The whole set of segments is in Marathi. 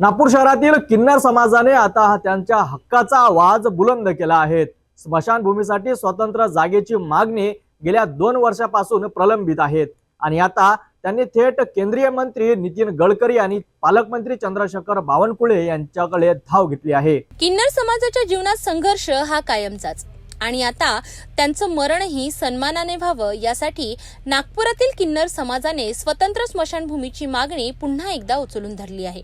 नागपूर शहरातील किन्नर समाजाने आता त्यांच्या हक्काचा आवाज बुलंद केला आहे. स्मशानभूमीसाठी स्वतंत्र जागेची मागणी गेल्या दोन वर्षापासून प्रलंबित आहेत आणि आता त्यांनी थेट केंद्रीय मंत्री नितीन गडकरी आणि पालकमंत्री चंद्रशेखर बावनकुळे यांच्याकडे धाव घेतली आहे. किन्नर समाजाच्या जीवनात संघर्ष हा कायमचाच. आणि आता त्यांचं मरणही सन्मानाने व्हावं यासाठी नागपुरातील किन्नर समाजाने स्वतंत्र स्मशानभूमीची मागणी पुन्हा एकदा उचलून धरली आहे.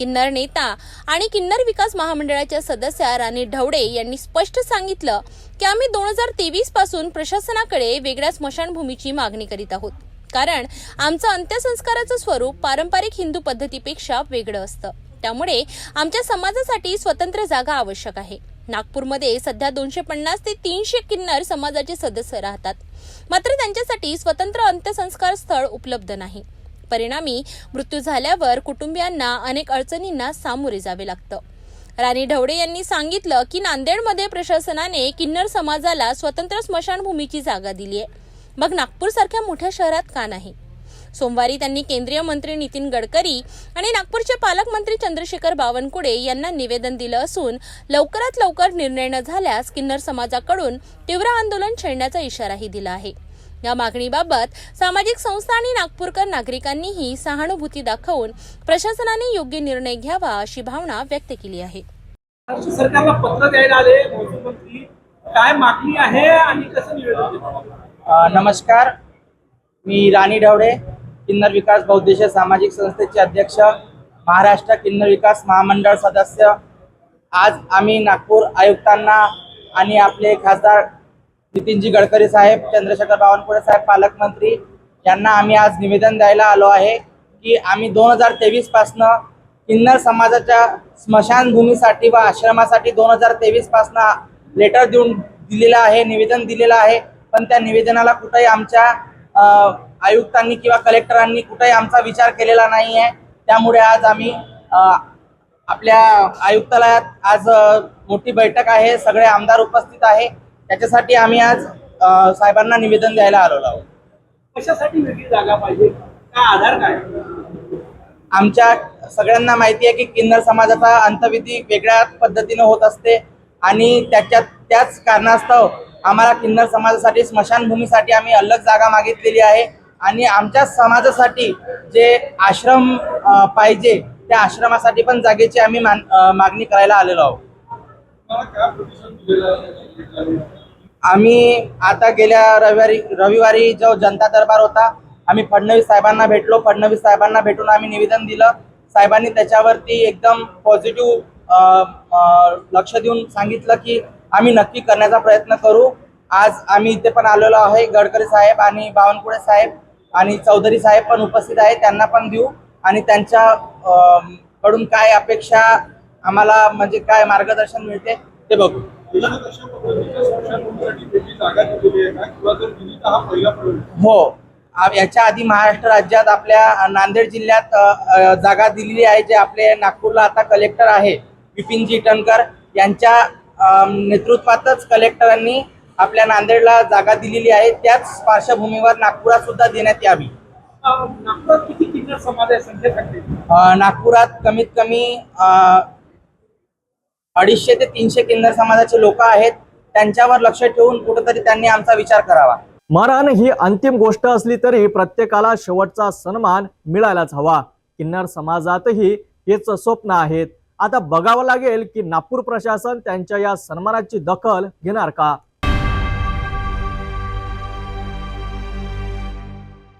किन्नर नेता आणि किन्नर विकास महामंडळाच्या सदस्या राणी ढवडे यांनी स्पष्ट सांगितलं की आम्ही दोन हजार तेवीसपासून प्रशासनाकडे वेगळ्या स्मशानभूमीची मागणी करीत आहोत. कारण आमचं अंत्यसंस्काराचं स्वरूप पारंपरिक हिंदू पद्धतीपेक्षा वेगळं असतं. त्यामुळे आमच्या समाजासाठी स्वतंत्र जागा आवश्यक आहे. नागपूरमध्ये सध्या दोनशे पन्नास ते तीनशे किन्नर समाजाचे सदस्य राहतात. मात्र त्यांच्यासाठी स्वतंत्र अंत्यसंस्कार स्थळ उपलब्ध नाही. परिणामी मृत्यू झाल्यावर कुटुंबियांना अनेक अडचणींना सामोरे जावे लागतं. राणी ढवडे यांनी सांगितलं की नांदेडमध्ये प्रशासनाने किन्नर समाजाला स्वतंत्र स्मशानभूमीची जागा दिली आहे. मग नागपूर सारख्या मोठ्या शहरात का नाही? सोमवारी त्यांनी केंद्रीय मंत्री नितीन गडकरी आणि नागपूरचे पालकमंत्री चंद्रशेखर बावनकुळे यांना निवेदन दिलं असून लवकरात लवकर निर्णय न झाल्यास किन्नर समाजाकडून तीव्र आंदोलन छेडण्याचा इशाराही दिला आहे. या मागणीबाबत सामाजिक संस्था आणि नागपूरकर नागरिकांनीही सहानुभूती दाखवून प्रशासनाने योग्य निर्णय घ्यावा अशी भावना व्यक्त केली आहे. महाराष्ट्र सरकारला पत्र द्यायला आले महसूल काय मागणी आहे आणि कसं निवेदन नमस्कार. मी राणी ढवळे किन्नर विकास बहुद्देशीय सामाजिक संस्थेचे अध्यक्ष महाराष्ट्र किन्नर विकास महामंडळ सदस्य. आज आम्ही नागपूर आयुक्तांना आणि आपले खासदार नितीनजी गडकरी साहेब चंद्रशेखर बावनकुळे साहेब पालकमंत्री यांना आम्ही आज निवेदन द्यायला आलो आहे की आम्ही दोन हजार तेवीस पासनं किन्नर समाजाच्या स्मशानभूमीसाठी व आश्रमासाठी दोन हजार तेवीस पासनं लेटर देऊन दिलेलं आहे निवेदन दिलेलं आहे. पण त्या निवेदनाला कुठेही आमच्या आयुक्तांनी किंवा कलेक्टरांनी कुठेही आमचा विचार केलेला नाही आहे त्यामुळे आज आम्ही आपल्या आयुक्तालयात आज मोठी बैठक आहे. सगळे आमदार उपस्थित आहे. त्याच्यासाठी आम्ही आज अ, साहेबांना निवेदन द्यायला आलेलो आहोत. कशासाठी वेगळी जागा पाहिजे? काय आधार काय? आमच्या सगळ्यांना माहिती आहे की किन्नर समाजाचा अंतविधी वेगळ्या पद्धतीने होत असते आणि त्याच्यात त्याच कारणास्तव आम्हाला किन्नर समाजासाठी स्मशानभूमीसाठी आम्ही अलग जागा मागितलेली आहे आणि आमच्या समाजासाठी जे आश्रम अ, पाहिजे त्या आश्रमासाठी पण जागेची आम्ही मान- अ, मागणी करायला आलेलो आहोत. आम्ही आता गेल्या रविवारी रविवारी जो जनता दरबार होता आम्ही फडणवीस साहेबांना भेटलो. फडणवीस साहेबांना भेटून आम्ही निवेदन दिलं. साहेबांनी त्याच्यावरती एकदम पॉझिटिव्ह लक्ष देऊन सांगितलं की आम्ही नक्की करण्याचा प्रयत्न करू. आज आम्ही इथे पण आलेलो आहे गडकरी साहेब आणि बावनकुळे साहेब आणि चौधरी साहेब पण उपस्थित आहेत त्यांना पण देऊ. आणि त्यांच्या कडून काय अपेक्षा आम्हाला म्हणजे काय मार्गदर्शन मिळते ते बघू. हा. याच्या आधी महाराष्ट्र राज्यात आपल्या नांदेड जिल्ह्यात जागा दिलेली आहे जे आपले नागपूरला आता कलेक्टर आहे विपिनजी टनकर यांच्या नेतृत्वातच कलेक्टरांनी आपल्या नांदेडला जागा दिलेली आहे. त्याच पार्श्वभूमीवर नागपुरात सुद्धा देण्यात यावी. नागपुरात किती समाज आहे संख्या नागपुरात कमीत कमी अडीचशे ते तीनशे किन्नर समाजाचे लोक आहेत त्यांच्यावर लक्ष ठेवून कुठेतरी त्यांनी आमचा विचार करावा. मरण ही अंतिम गोष्ट असली तरी प्रत्येकाला शेवटचा सन्मान मिळायलाच हवा. किन्नर समाजातही हेच स्वप्न आहेत. आता बघावं लागेल की नागपूर प्रशासन त्यांच्या या सन्मानाची दखल घेणार का?